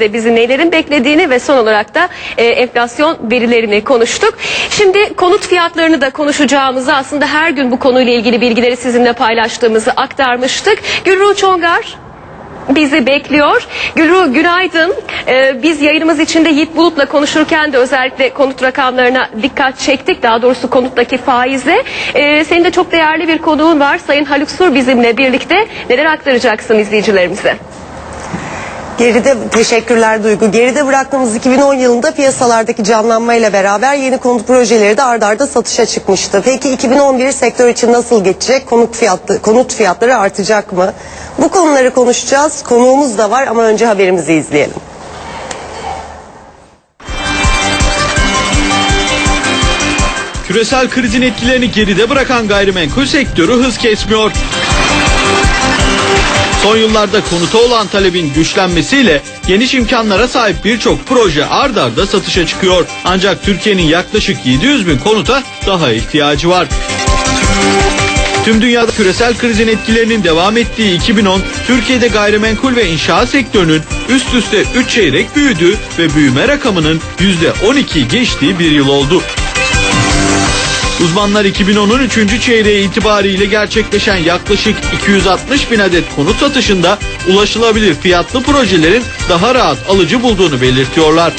de bizi nelerin beklediğini ve son olarak da e, enflasyon verilerini konuştuk. Şimdi konut fiyatlarını da konuşacağımızı aslında her gün bu konuyla ilgili bilgileri sizinle paylaştığımızı aktarmıştık. Gülruh Çongar bizi bekliyor. Gülru günaydın. Ee, biz yayınımız içinde Yiğit Bulut'la konuşurken de özellikle konut rakamlarına dikkat çektik. Daha doğrusu konuttaki faize. Ee, senin de çok değerli bir konuğun var. Sayın Haluk Sur bizimle birlikte. Neler aktaracaksın izleyicilerimize? Geride teşekkürler Duygu. Geride bıraktığımız 2010 yılında piyasalardaki canlanmayla beraber yeni konut projeleri de ard arda satışa çıkmıştı. Peki 2011 sektör için nasıl geçecek? Konut fiyatı, konut fiyatları artacak mı? Bu konuları konuşacağız. Konuğumuz da var ama önce haberimizi izleyelim. Küresel krizin etkilerini geride bırakan gayrimenkul sektörü hız kesmiyor. Son yıllarda konuta olan talebin güçlenmesiyle geniş imkanlara sahip birçok proje ard arda satışa çıkıyor. Ancak Türkiye'nin yaklaşık 700 bin konuta daha ihtiyacı var. Tüm dünyada küresel krizin etkilerinin devam ettiği 2010, Türkiye'de gayrimenkul ve inşaat sektörünün üst üste 3 çeyrek büyüdüğü ve büyüme rakamının %12 geçtiği bir yıl oldu. Uzmanlar 2010'un 3. çeyreği itibariyle gerçekleşen yaklaşık 260 bin adet konut satışında ulaşılabilir fiyatlı projelerin daha rahat alıcı bulduğunu belirtiyorlar.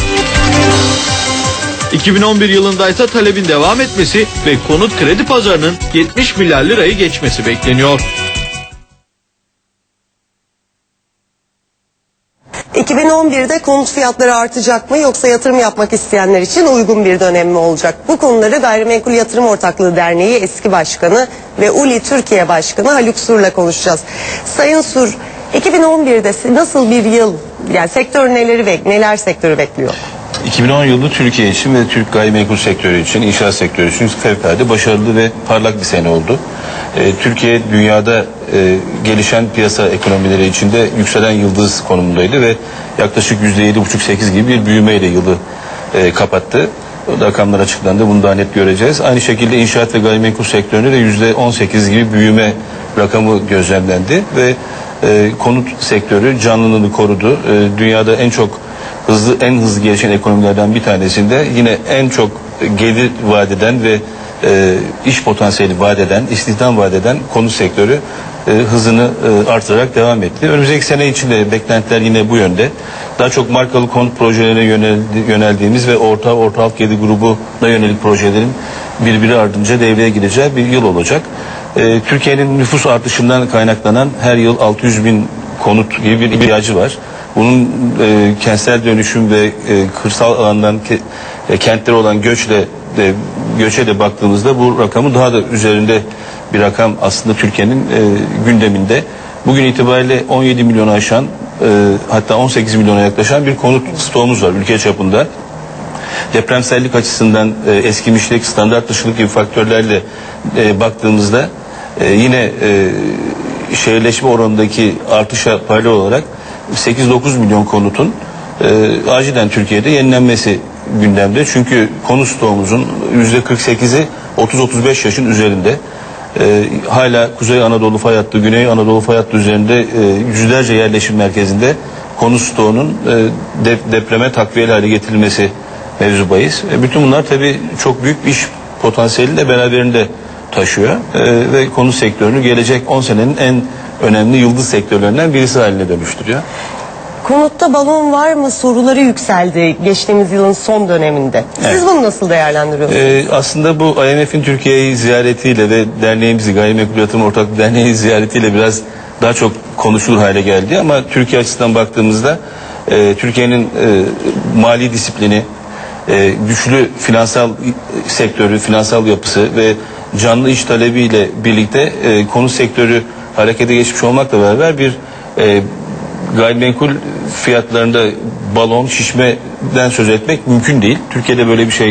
2011 yılında ise talebin devam etmesi ve konut kredi pazarının 70 milyar lirayı geçmesi bekleniyor. 2011'de konut fiyatları artacak mı yoksa yatırım yapmak isteyenler için uygun bir dönem mi olacak? Bu konuları Gayrimenkul Yatırım Ortaklığı Derneği eski başkanı ve ULI Türkiye Başkanı Haluk Sur'la konuşacağız. Sayın Sur, 2011'de nasıl bir yıl, yani sektör neleri bek, neler sektörü bekliyor? 2010 yılı Türkiye için ve Türk gayrimenkul sektörü için, inşaat sektörü için fevkalade başarılı ve parlak bir sene oldu. Ee, Türkiye dünyada e, gelişen piyasa ekonomileri içinde yükselen yıldız konumundaydı ve yaklaşık %7,5-8 gibi bir büyümeyle yılı e, kapattı. O rakamlar açıklandı. Bunu daha net göreceğiz. Aynı şekilde inşaat ve gayrimenkul sektöründe de %18 gibi büyüme rakamı gözlemlendi ve e, konut sektörü canlılığını korudu. E, dünyada en çok hızlı en hızlı gelişen ekonomilerden bir tanesinde yine en çok gelir vadeden ve e, iş potansiyeli vadeden, istihdam vadeden konut sektörü e, hızını e, artırarak devam etti. Önümüzdeki sene içinde beklentiler yine bu yönde. Daha çok markalı konut projelerine yöneldi, yöneldiğimiz ve orta orta alt gelir grubuna yönelik projelerin birbiri ardınca devreye gireceği bir yıl olacak. E, Türkiye'nin nüfus artışından kaynaklanan her yıl 600 bin konut gibi bir ihtiyacı var. Bunun e, kentsel dönüşüm ve e, kırsal alandan ke, e, kentlere olan göçle de, göçe de baktığımızda bu rakamın daha da üzerinde bir rakam aslında Türkiye'nin e, gündeminde. Bugün itibariyle 17 milyonu aşan e, hatta 18 milyona yaklaşan bir konut stoğumuz var ülke çapında depremsellik açısından e, eskimişlik, standart dışılık gibi faktörlerle e, baktığımızda e, yine e, şehirleşme oranındaki artışa paralel olarak 8-9 milyon konutun e, acilen Türkiye'de yenilenmesi gündemde. Çünkü konut stoğumuzun %48'i 30-35 yaşın üzerinde. E, hala Kuzey Anadolu fay hattı, Güney Anadolu fay hattı üzerinde e, yüzlerce yerleşim merkezinde konut stoğunun e, dep- depreme takviyeli hale getirilmesi mevzu bahis. E, bütün bunlar tabii çok büyük iş potansiyeli de beraberinde taşıyor E, ve konut sektörünü gelecek 10 senenin en önemli yıldız sektörlerinden birisi haline dönüştürüyor. Konutta balon var mı soruları yükseldi geçtiğimiz yılın son döneminde. Siz Evet. bunu nasıl değerlendiriyorsunuz? Ee, aslında bu IMF'in Türkiye'yi ziyaretiyle ve derneğimizi Gayrimenkul Yatırım Ortaklığı Derneği ziyaretiyle biraz daha çok konuşulur hale geldi. Ama Türkiye açısından baktığımızda e, Türkiye'nin e, mali disiplini, e, güçlü finansal sektörü, finansal yapısı ve canlı iş talebiyle birlikte e, konu sektörü harekete geçmiş olmakla beraber bir e, gayrimenkul fiyatlarında balon şişmeden söz etmek mümkün değil. Türkiye'de böyle bir şey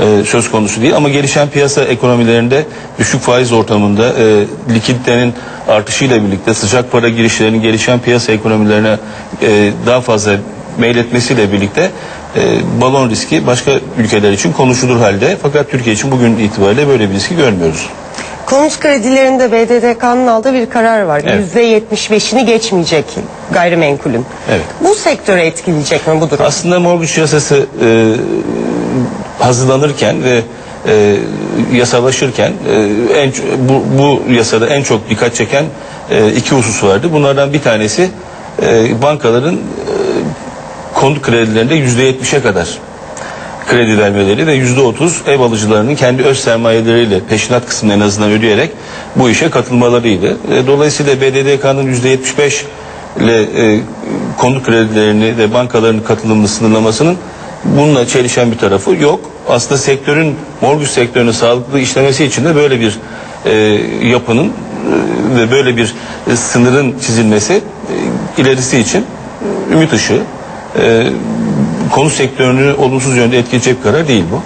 e, söz konusu değil ama gelişen piyasa ekonomilerinde düşük faiz ortamında e, likiditenin artışıyla birlikte sıcak para girişlerinin gelişen piyasa ekonomilerine e, daha fazla meyletmesiyle birlikte e, balon riski başka ülkeler için konuşulur halde fakat Türkiye için bugün itibariyle böyle bir riski görmüyoruz. Konut kredilerinde BDDK'nın aldığı bir karar var. Evet. %75'ini geçmeyecek gayrimenkulün. Evet. Bu sektörü etkileyecek mi bu durum? Aslında mortgage yasası e, hazırlanırken ve e, yasalaşırken e, en bu, bu yasada en çok dikkat çeken e, iki husus vardı. Bunlardan bir tanesi e, bankaların e, konut kredilerinde yüzde yetmişe kadar kredi vermeleri ve yüzde otuz ev alıcılarının kendi öz sermayeleriyle peşinat kısmını en azından ödeyerek bu işe katılmalarıydı. E, Dolayısıyla BDDK'nın yüzde yetmiş beş ile e, konut kredilerini ve bankaların katılımını sınırlamasının bununla çelişen bir tarafı yok. Aslında sektörün, mortgage sektörünün sağlıklı işlemesi için de böyle bir e, yapının e, ve böyle bir e, sınırın çizilmesi e, ilerisi için e, ümit ışığı. E, konu sektörünü olumsuz yönde etkileyecek karar değil bu.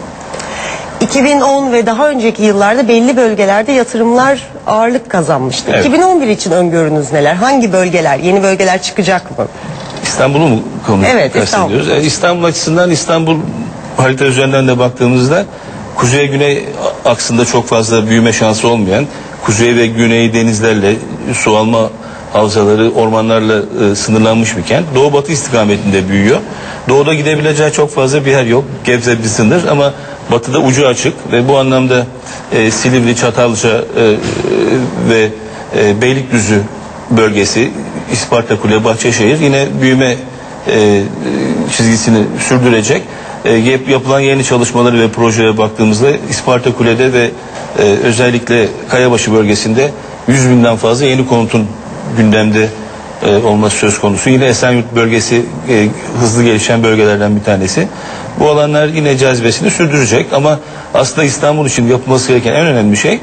2010 ve daha önceki yıllarda belli bölgelerde yatırımlar ağırlık kazanmıştı. Evet. 2011 için öngörünüz neler? Hangi bölgeler? Yeni bölgeler çıkacak mı? İstanbul'u mu konu Evet, kastediyoruz? E, İstanbul açısından İstanbul harita üzerinden de baktığımızda kuzey güney aksında çok fazla büyüme şansı olmayan, kuzey ve güney denizlerle su alma havzaları, ormanlarla e, sınırlanmış bir kent. Doğu batı istikametinde büyüyor. Doğuda gidebileceği çok fazla bir yer yok. Gebze bir sınır ama batıda ucu açık ve bu anlamda e, Silivri, Çatalca e, e, ve e, Beylikdüzü bölgesi, İsparta Kule, Bahçeşehir yine büyüme e, çizgisini sürdürecek. E, yap- yapılan yeni çalışmaları ve projeye baktığımızda İsparta Kule'de ve e, özellikle Kayabaşı bölgesinde 100 binden fazla yeni konutun gündemde e, olması söz konusu. Yine Esenyurt bölgesi e, hızlı gelişen bölgelerden bir tanesi. Bu alanlar yine cazibesini sürdürecek ama aslında İstanbul için yapılması gereken en önemli şey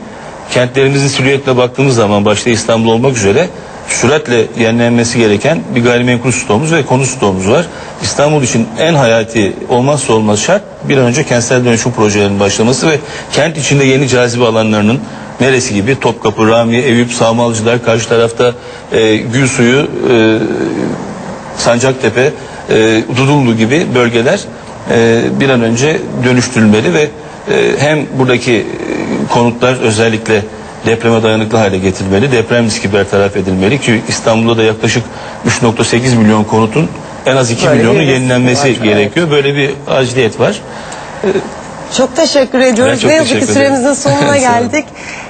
kentlerimizin silüetle baktığımız zaman başta İstanbul olmak üzere süratle yenilenmesi gereken bir gayrimenkul stoğumuz ve konut stoğumuz var. İstanbul için en hayati olmazsa olmaz şart bir an önce kentsel dönüşüm projelerinin başlaması ve kent içinde yeni cazibe alanlarının neresi gibi Topkapı, Ramiye, Eyüp, Sağmalcılar, karşı tarafta e, Gülsuyu, e, Sancaktepe, e, Dudullu gibi bölgeler e, bir an önce dönüştürülmeli ve e, hem buradaki e, konutlar özellikle depreme dayanıklı hale getirilmeli, deprem riski bertaraf edilmeli ki İstanbul'da da yaklaşık 3.8 milyon konutun en az 2 Böyle bir riski yenilenmesi var, evet. gerekiyor. Böyle bir aciliyet var. Çok teşekkür Ben ediyoruz. çok ne yazık ki teşekkür süremizin sonuna olun. geldik.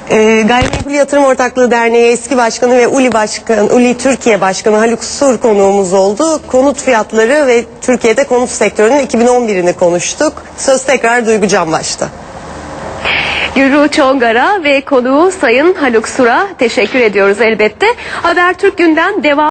Ee, Gayrimenkul Yatırım Ortaklığı Derneği eski başkanı ve Uli Başkan, Uli Türkiye Başkanı Haluk Sur konuğumuz oldu. Konut fiyatları ve Türkiye'de konut sektörünün 2011'ini konuştuk. Söz tekrar Duygu Canbaş'ta. Gürru Çongara ve konuğu Sayın Haluk Sur'a teşekkür ediyoruz elbette. Habertürk günden devam